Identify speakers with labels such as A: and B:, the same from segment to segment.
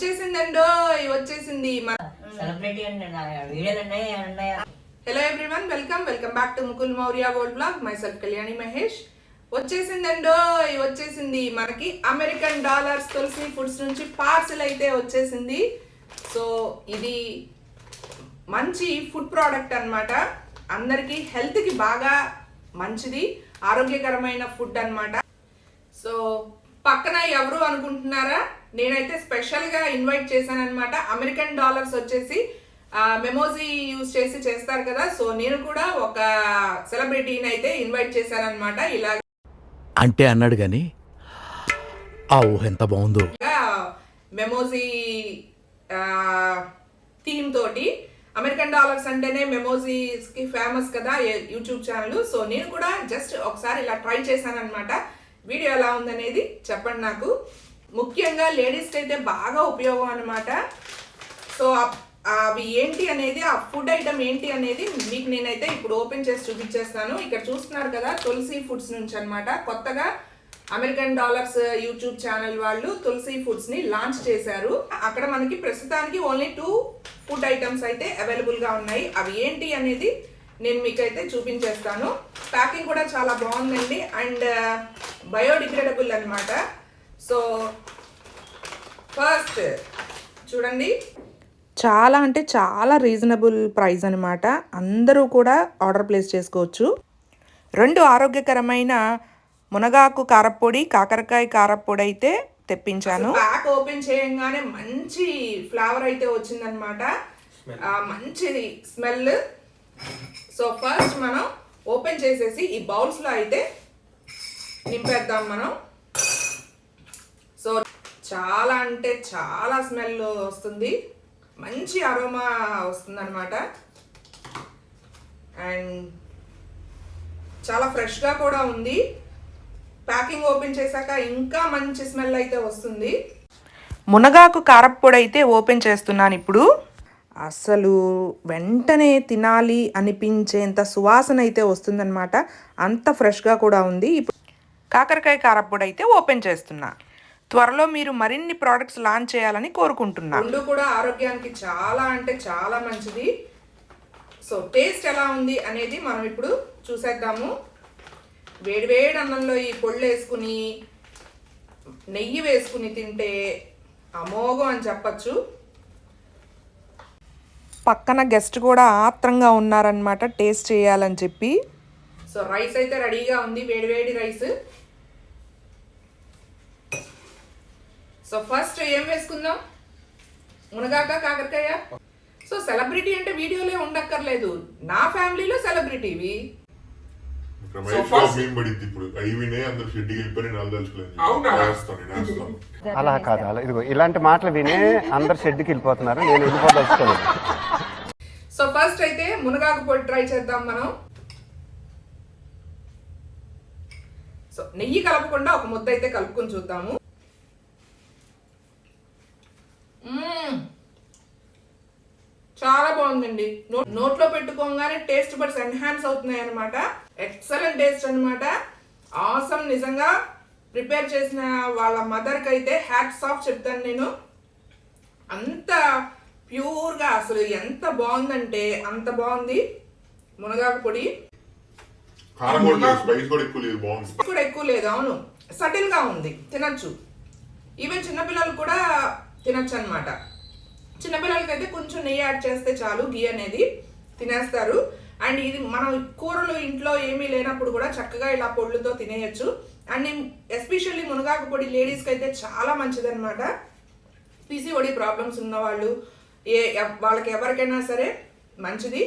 A: వచ్చేసిందండో వచ్చేసింది
B: సెలబ్రిటీ ఉన్నాయా
A: hello everyone welcome welcome back to Mukul Maurya world blog myself Kalyani Mahesh వచ్చేసిందండో వచ్చేసింది మనకి American dollars Tulasi foods నుంచి parcel అయితే వచ్చేసింది. సో ఇది మంచి ఫుడ్ ప్రోడక్ట్ అన్నమాట. అందరికీ హెల్త్కి బాగా మంచిది ఆరోగ్యకరమైన ఫుడ్ అన్నమాట. సో పక్కన ఎవరు అనుకుంటున్నారా? నేనైతే స్పెషల్గా ఇన్వైట్ చేశాను అనమాట అమెరికన్ డాలర్స్ వచ్చేసి మెమోజీ యూజ్ చేసి చేస్తారు కదా. సో నేను కూడా ఒక సెలబ్రిటీని అయితే ఇన్వైట్ చేశాను అనమాట ఇలా
C: అంటే అన్నాడు గాని ఆ ఊహ ఎంత బాగుందో.
A: మెమోజీ థీమ్ తోటి అమెరికన్ డాలర్స్ అంటేనే మెమోజీస్కి ఫేమస్ కదా యూట్యూబ్ ఛానల్ సో నేను కూడా జస్ట్ ఒకసారి ఇలా ట్రై చేశాను అనమాట వీడియో ఎలా ఉందనేది చెప్పండి నాకు. ముఖ్యంగా లేడీస్కి అయితే బాగా ఉపయోగం అనమాట సో అవి ఏంటి అనేది ఆ ఫుడ్ ఐటమ్ ఏంటి అనేది మీకు నేనైతే ఇప్పుడు ఓపెన్ చేసి చూపించేస్తాను. ఇక్కడ చూస్తున్నారు కదా తులసి ఫుడ్స్ నుంచి అనమాట కొత్తగా అమెరికన్ డాలర్స్ యూట్యూబ్ ఛానల్ వాళ్ళు తులసి ఫుడ్స్ని లాంచ్ చేశారు. అక్కడ మనకి ప్రస్తుతానికి ఓన్లీ టూ ఫుడ్ ఐటమ్స్ అయితే అవైలబుల్గా ఉన్నాయి. అవి ఏంటి అనేది నేను మీకైతే చూపించేస్తాను. ప్యాకింగ్ కూడా చాలా బాగుందండి. అండ్ బయోడిగ్రేడబుల్ అనమాట సో ఫస్ట్ చూడండి.
D: చాలా అంటే చాలా రీజనబుల్ ప్రైస్ అనమాట అందరూ కూడా ఆర్డర్ ప్లేస్ చేసుకోవచ్చు. రెండు ఆరోగ్యకరమైన మునగాకు కారప్పొడి కాకరకాయ కారప్పొడి అయితే తెప్పించాను.
A: ప్యాక్ ఓపెన్ చేయంగానే మంచి ఫ్లేవర్ అయితే వచ్చిందనమాట మంచిది స్మెల్ సో ఫస్ట్ మనం ఓపెన్ చేసేసి ఈ బౌల్స్లో అయితే నింపేద్దాం మనం. చాలా అంటే చాలా స్మెల్ వస్తుంది. మంచి అరోమా వస్తుంది అనమాట అండ్ చాలా ఫ్రెష్గా కూడా ఉంది. ప్యాకింగ్ ఓపెన్ చేశాక ఇంకా మంచి స్మెల్ అయితే వస్తుంది.
D: మునగాకు కారప్పొడి అయితే ఓపెన్ చేస్తున్నాను ఇప్పుడు. అసలు వెంటనే తినాలి అనిపించేంత సువాసన అయితే వస్తుందన్నమాట. అంత ఫ్రెష్గా కూడా ఉంది. ఇప్పుడు కాకరకాయ కారప్పొడి అయితే ఓపెన్ చేస్తున్నా. త్వరలో మీరు మరిన్ని ప్రోడక్ట్స్ లాంచ్ చేయాలని కోరుకుంటున్నా
A: గుండు కూడా ఆరోగ్యానికి చాలా అంటే చాలా మంచిది. సో టేస్ట్ ఎలా ఉంది అనేది మనం ఇప్పుడు చూసేద్దాము. వేడివేడి అన్నంలో ఈ పొళ్ళు వేసుకుని నెయ్యి వేసుకుని తింటే అమోఘం అని చెప్పచ్చు.
D: పక్కన గెస్ట్ కూడా ఆత్రంగా ఉన్నారనమాట టేస్ట్ చేయాలని చెప్పి.
A: సో రైస్ అయితే రెడీగా ఉంది వేడివేడి రైస్ సో ఫస్ట్ ఏం వేసుకుందాం? మునగాక కాకరకాయ? సో సెలబ్రిటీ అంటే వీడియోలే ఉండక్కర్లేదు. నా ఫ్యామిలీలో సెలబ్రిటీవి
E: అలా కాదు అలా ఇదిగో ఇలాంటి మాటలు వినే అందరు షెడ్కి వెళ్ళిపోతున్నారు. నేను వెళ్ళిపోదలుచుకోలేదు
A: సో ఫస్ట్ అయితే మునగాకు పొడి ట్రై చేద్దాం మనం. సో నెయ్యి కలపకుండా ఒక ముద్ద అయితే కలుపుకొని చూద్దాము మ్మ్. చాలా బాగుందండి నో- నోట్లో పెట్టుకోగానే టేస్ట్ బడ్స్ ఎన్హాన్స్ అవుతున్నాయి అనమాట ఎక్సలెంట్ టేస్ట్ అన్నమాట. ఆసమ్ నిజంగా ప్రిపేర్ చేసిన వాళ్ళ మదర్కి అయితే హ్యాట్స్ ఆఫ్ చెప్తాను నేను. అంత ప్యూర్గా అసలు ఎంత బాగుందంటే అంత బాగుంది మునగాకు పొడి.
F: కారం కూడా లేదు స్పైస్ కూడా ఎక్కువ లేదు బాగుంది.
A: కూడా ఎక్కువ లేదు అవును. సటిల్గా ఉంది తినచ్చు. ఈవెన్ చిన్నపిల్లలు కూడా తినచ్చు అనమాట చిన్నపిల్లలకి అయితే కొంచెం నెయ్యి యాడ్ చేస్తే చాలు గీ అనేది తినేస్తారు. అండ్ ఇది మనం కూరలు ఇంట్లో ఏమీ లేనప్పుడు కూడా చక్కగా ఇలా పొళ్ళుతో తినేయచ్చు. అండ్ ఎస్పెషల్లీ మునగాకు పొడి లేడీస్కి అయితే చాలా మంచిదన్నమాట. పీసీఓడి ప్రాబ్లమ్స్ ఉన్నవాళ్ళు ఏ వాళ్ళకి ఎవరికైనా సరే మంచిది.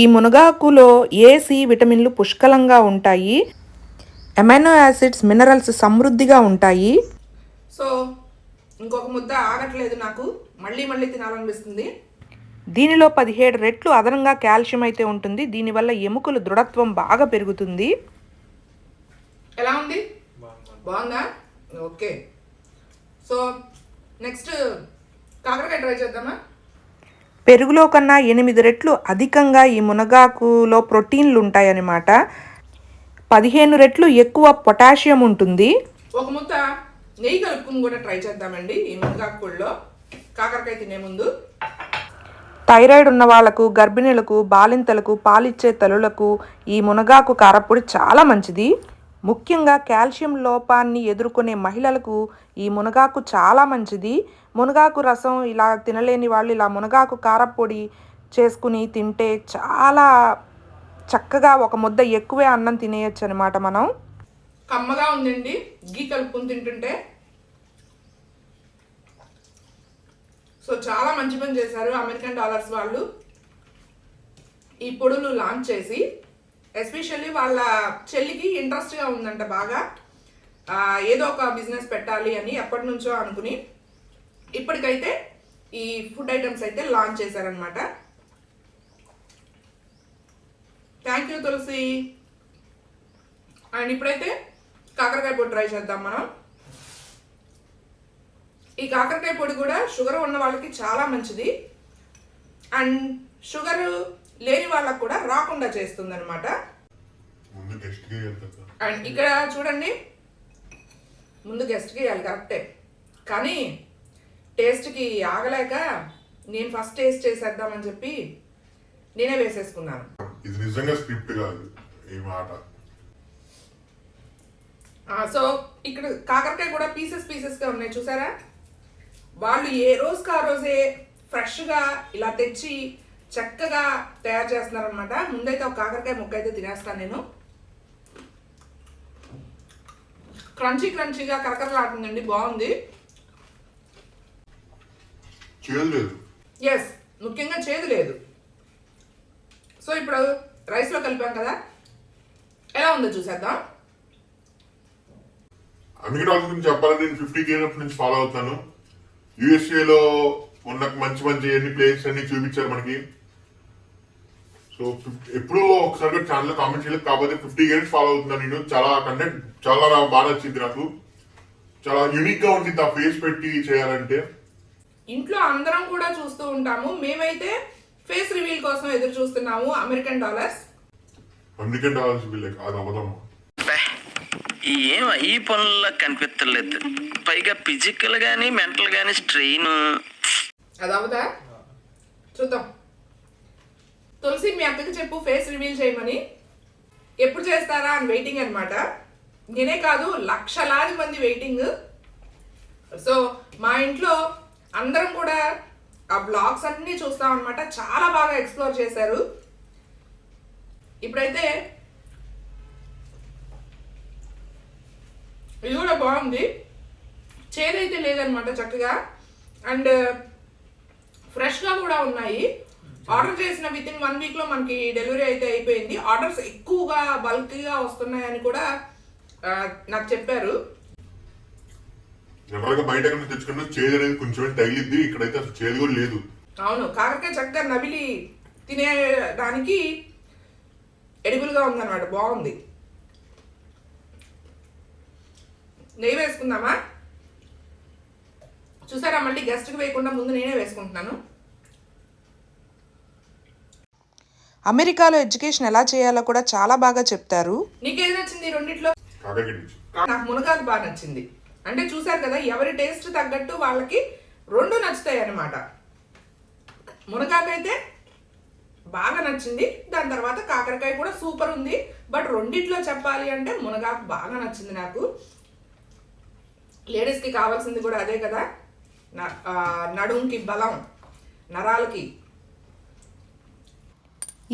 D: ఈ మునగాకులో ఏసీ విటమిన్లు పుష్కలంగా ఉంటాయి? అమైనో యాసిడ్స్ మినరల్స్ సమృద్ధిగా ఉంటాయి.
A: సో ఇంకొక ముద్ద ఆగట్లేదు నాకు. మళ్ళీ మళ్ళీ తినాలనిపిస్తుంది.
D: దీనిలో పదిహేడు రెట్లు అదనంగా కాల్షియం అయితే ఉంటుంది. దీనివల్ల ఎముకలు దృఢత్వం బాగా పెరుగుతుంది.
A: ఎలా ఉంది? బాగుందా? ఓకే. సో నెక్స్ట్ కాకరకాయ ట్రై చేద్దామా?
D: పెరుగులో కన్నా ఎనిమిది రెట్లు అధికంగా ఈ మునగాకులో ప్రోటీన్లు ఉంటాయన్నమాట. పదిహేను రెట్లు ఎక్కువ పొటాషియం ఉంటుంది.
A: ఒక ముద్ద నెయ్యి కలుపుకుని కూడా ట్రై చేద్దామండి ఈ మునగాకు పొడిలో కాకరకాయ తినే ముందు
D: థైరాయిడ్ ఉన్న వాళ్ళకు గర్భిణులకు బాలింతలకు పాలిచ్చే తల్లులకు ఈ మునగాకు కారప్పొడి చాలా మంచిది. ముఖ్యంగా కాల్షియం లోపాన్ని ఎదుర్కొనే మహిళలకు ఈ మునగాకు చాలా మంచిది. మునగాకు రసం ఇలా తినలేని వాళ్ళు ఇలా మునగాకు కారప్పొడి చేసుకుని తింటే చాలా చక్కగా ఒక ముద్ద ఎక్కువే అన్నం తినేయచ్చు అనమాట మనం.
A: కమ్మగా ఉందండి. గీ కలుపుకొని తింటుంటే సో చాలా మంచి పని చేశారు అమెరికన్ డాలర్స్ వాళ్ళు. ఈ పొడులు లాంచ్ చేసి ఎస్పెషల్లీ వాళ్ళ చెల్లికి ఇంట్రెస్ట్గా ఉందంట బాగా. ఏదో ఒక బిజినెస్ పెట్టాలి అని ఎప్పటి నుంచో అనుకుని ఇప్పటికైతే ఈ ఫుడ్ ఐటమ్స్ అయితే లాంచ్ చేశారనమాట థ్యాంక్ యూ తులసి. అండ్ ఇప్పుడైతే కాకరకాయ పొడి ట్రై చేద్దాం మనం. ఈ కాకరకాయ పొడి కూడా షుగర్ ఉన్న వాళ్ళకి చాలా మంచిది. అండ్ షుగర్ లేని వాళ్ళకు కూడా రాకుండా చేస్తుంది అనమాట అండ్ ఇక్కడ చూడండి ముందు గెస్ట్కి వేయాలి కరెక్టే. కానీ టేస్ట్కి ఆగలేక నేను ఫస్ట్ టేస్ట్ చేసేద్దామని చెప్పి నేనే వేసేసుకున్నాను.
F: ఇది నిజంగా స్క్రిప్ట్ కాదు ఈ మాట.
A: సో ఇక్కడ కాకరకాయ కూడా పీసెస్ పీసెస్గా ఉన్నాయి చూసారా? వాళ్ళు ఏ రోజుకి ఆ రోజే ఫ్రెష్గా ఇలా తెచ్చి చక్కగా తయారు చేస్తున్నారనమాట ముందైతే ఒక కాకరకాయ ముక్క అయితే తినేస్తాను నేను. క్రంచీ క్రంచీగా కరకరలాడుతుందండి బాగుంది. ఎస్ ముఖ్యంగా చేదు లేదు. సో ఇప్పుడు రైస్లో కలిపాం కదా. ఎలా ఉందో చూసేద్దాం.
F: గురించి చెప్పాలంటే నేను ఫిఫ్టీ గేమ్ నుంచి ఫాలో అవుతాను. USA లో ఉన్న మంచి మంచి ఎన్ని ప్లేయర్స్ అన్ని చూపించారు మనకి. సో ఎప్పుడూ ఒకసారి ఛానల్ కామెంట్ చేయలేదు. కాకపోతే ఫిఫ్టీ గేమ్స్ ఫాలో అవుతున్నాను నేను. చాలా కంటెంట్ చాలా బాగా నచ్చింది నాకు. చాలా యూనిక్గా ఉంటుంది ఆ ఫేస్ పెట్టి చేయాలంటే.
A: ఇంట్లో అందరం కూడా చూస్తూ ఉంటాము. మేమైతే ఫేస్ రివీల్ కోసం ఎదురు చూస్తున్నాము. అమెరికన్ డాలర్స్
F: అమెరికన్ డాలర్స్ అది అవ్వదమ్మా
G: ఏం ఈ పనుల్లో కనిపించలేదు పైగా ఫిజికల్ గానీ మెంటల్ గానీ స్ట్రెయిన్
A: అదవుదా? చూద్దాం. తులసి మీ అక్కకి చెప్పు ఫేస్ రివీల్ చేయమని. ఎప్పుడు చేస్తారా అని వెయిటింగ్ అనమాట నేనే కాదు లక్షలాది మంది వెయిటింగ్ సో మా ఇంట్లో అందరం కూడా ఆ బ్లాగ్స్ అన్నీ చూస్తాం అనమాట చాలా బాగా ఎక్స్ప్లోర్ చేశారు. ఇప్పుడైతే ఇది కూడా బాగుంది. చేదైతే లేదనమాట చక్కగా. అండ్ ఫ్రెష్గా కూడా ఉన్నాయి. ఆర్డర్ చేసిన విత్ ఇన్ వన్ వీక్లో మనకి డెలివరీ అయితే అయిపోయింది. ఆర్డర్స్ ఎక్కువగా బల్క్గా వస్తున్నాయని కూడా నాకు చెప్పారు.
F: బయట తెచ్చుకున్నా చేదు అనేది కొంచెం తగిలిద్ది. ఇక్కడైతే అసలు చేదు కూడా లేదు.
A: అవును కాకరకాయ చక్కగా నవిలి తినేదానికి ఎడిబుల్గా ఉందన్నమాట. బాగుంది. నెయ్యి వేసుకుందామా? చూసారా మళ్ళీ గెస్ట్కి వేయకుండా ముందు నేనే వేసుకుంటున్నాను.
D: అమెరికాలో ఎడ్యుకేషన్ ఎలా చేయాలో కూడా చాలా బాగా చెప్తారు.
A: నీకేది నచ్చింది రెండిట్లో? నాకు మునగాకు బాగా నచ్చింది. అంటే చూసారు కదా ఎవరి టేస్ట్ తగ్గట్టు వాళ్ళకి రెండు నచ్చుతాయి అన్నమాట. మునగాకు అయితే బాగా నచ్చింది దాని తర్వాత కాకరకాయ కూడా సూపర్ ఉంది. బట్ రెండిట్లో చెప్పాలి అంటే మునగాకు బాగా నచ్చింది నాకు. లేడీస్కి కావాల్సింది కూడా అదే కదా? నడుంకి బలం నరాలకి.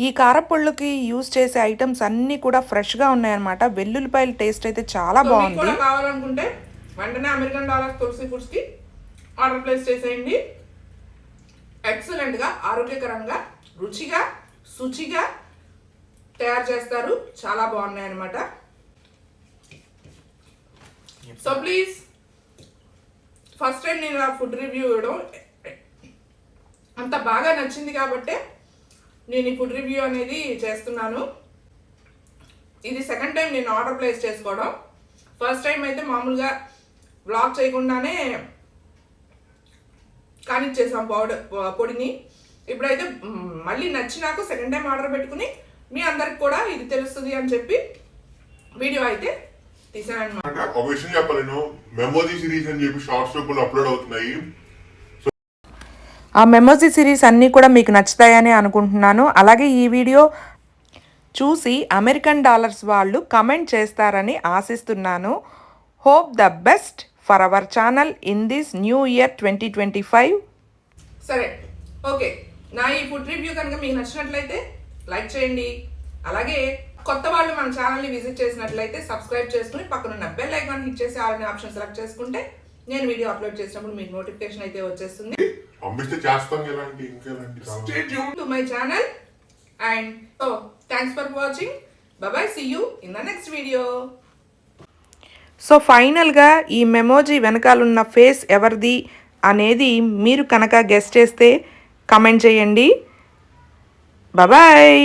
D: ఈ కారపొళ్ళుకి యూజ్ చేసే ఐటమ్స్ అన్నీ కూడా ఫ్రెష్గా ఉన్నాయన్నమాట. వెల్లుల్లిపాయల టేస్ట్ అయితే చాలా బాగుంది.
A: కావాలనుకుంటే వెంటనే అమెరికన్ డాలర్ తులసి ఫుడ్స్కి ఆర్డర్ ప్లేస్ చేసేయండి. ఎక్సలెంట్గా ఆరోగ్యకరంగా రుచిగా శుచిగా తయారు చేస్తారు. చాలా బాగున్నాయి అనమాట సో ప్లీజ్ ఫస్ట్ టైం నేను ఆ ఫుడ్ రివ్యూ ఇవ్వడం అంత బాగా నచ్చింది కాబట్టే నేను ఈ ఫుడ్ రివ్యూ అనేది చేస్తున్నాను. ఇది సెకండ్ టైం నేను ఆర్డర్ ప్లేస్ చేసుకోవడం. ఫస్ట్ టైం అయితే మామూలుగా బ్లాక్ చేయకుండానే కానిచ్చేసాం పౌడర్ పొడిని. ఇప్పుడైతే మళ్ళీ నచ్చినాక సెకండ్ టైం ఆర్డర్ పెట్టుకుని మీ అందరికి కూడా ఇది తెలుస్తుంది అని చెప్పి వీడియో అయితే
F: ఒక విషయం చెప్పాలి నేను మెమోరీ సిరీస్ అని చెప్పి షార్ట్స్లో కూడా అప్లోడ్ అవుతున్నాయి.
D: ఆ మెమోజీ సిరీస్ అన్నీ కూడా మీకు నచ్చుతాయని అనుకుంటున్నాను. అలాగే ఈ వీడియో చూసి అమెరికన్ డాలర్స్ వాళ్ళు కమెంట్ చేస్తారని ఆశిస్తున్నాను. Hope the best for our channel in this new year twenty twenty five
A: సరే ఓకే. నా ఈ ఫుడ్ రివ్యూ కనుక మీకు నచ్చినట్లయితే లైక్ చేయండి. అలాగే కొత్త వాళ్ళు మన ఛానల్ని విజిట్ చేసినట్లయితే సబ్స్క్రైబ్ చేసుకుని పక్కన ఉన్న బెల్ ఐకాన్ హిట్ చేసి ఆల్ ఆప్షన్ సెలెక్ట్ చేసుకుంటే నేను వీడియో అప్లోడ్ చేసినప్పుడు మీకు నోటిఫికేషన్ అయితే వచ్చేస్తుంది
F: పంపిస్తే చేస్తాం ఎలాంటి ఇంకెలాంటి
A: channel and so thanks for watching. Bye bye. See you in the next video.
D: So ఫైనల్గా ఈ మెమోజీ వెనకాలన్న ఫేస్ ఎవరిది అనేది మీరు కనుక గెస్ట్ చేస్తే కమెంట్ చేయండి బాయ్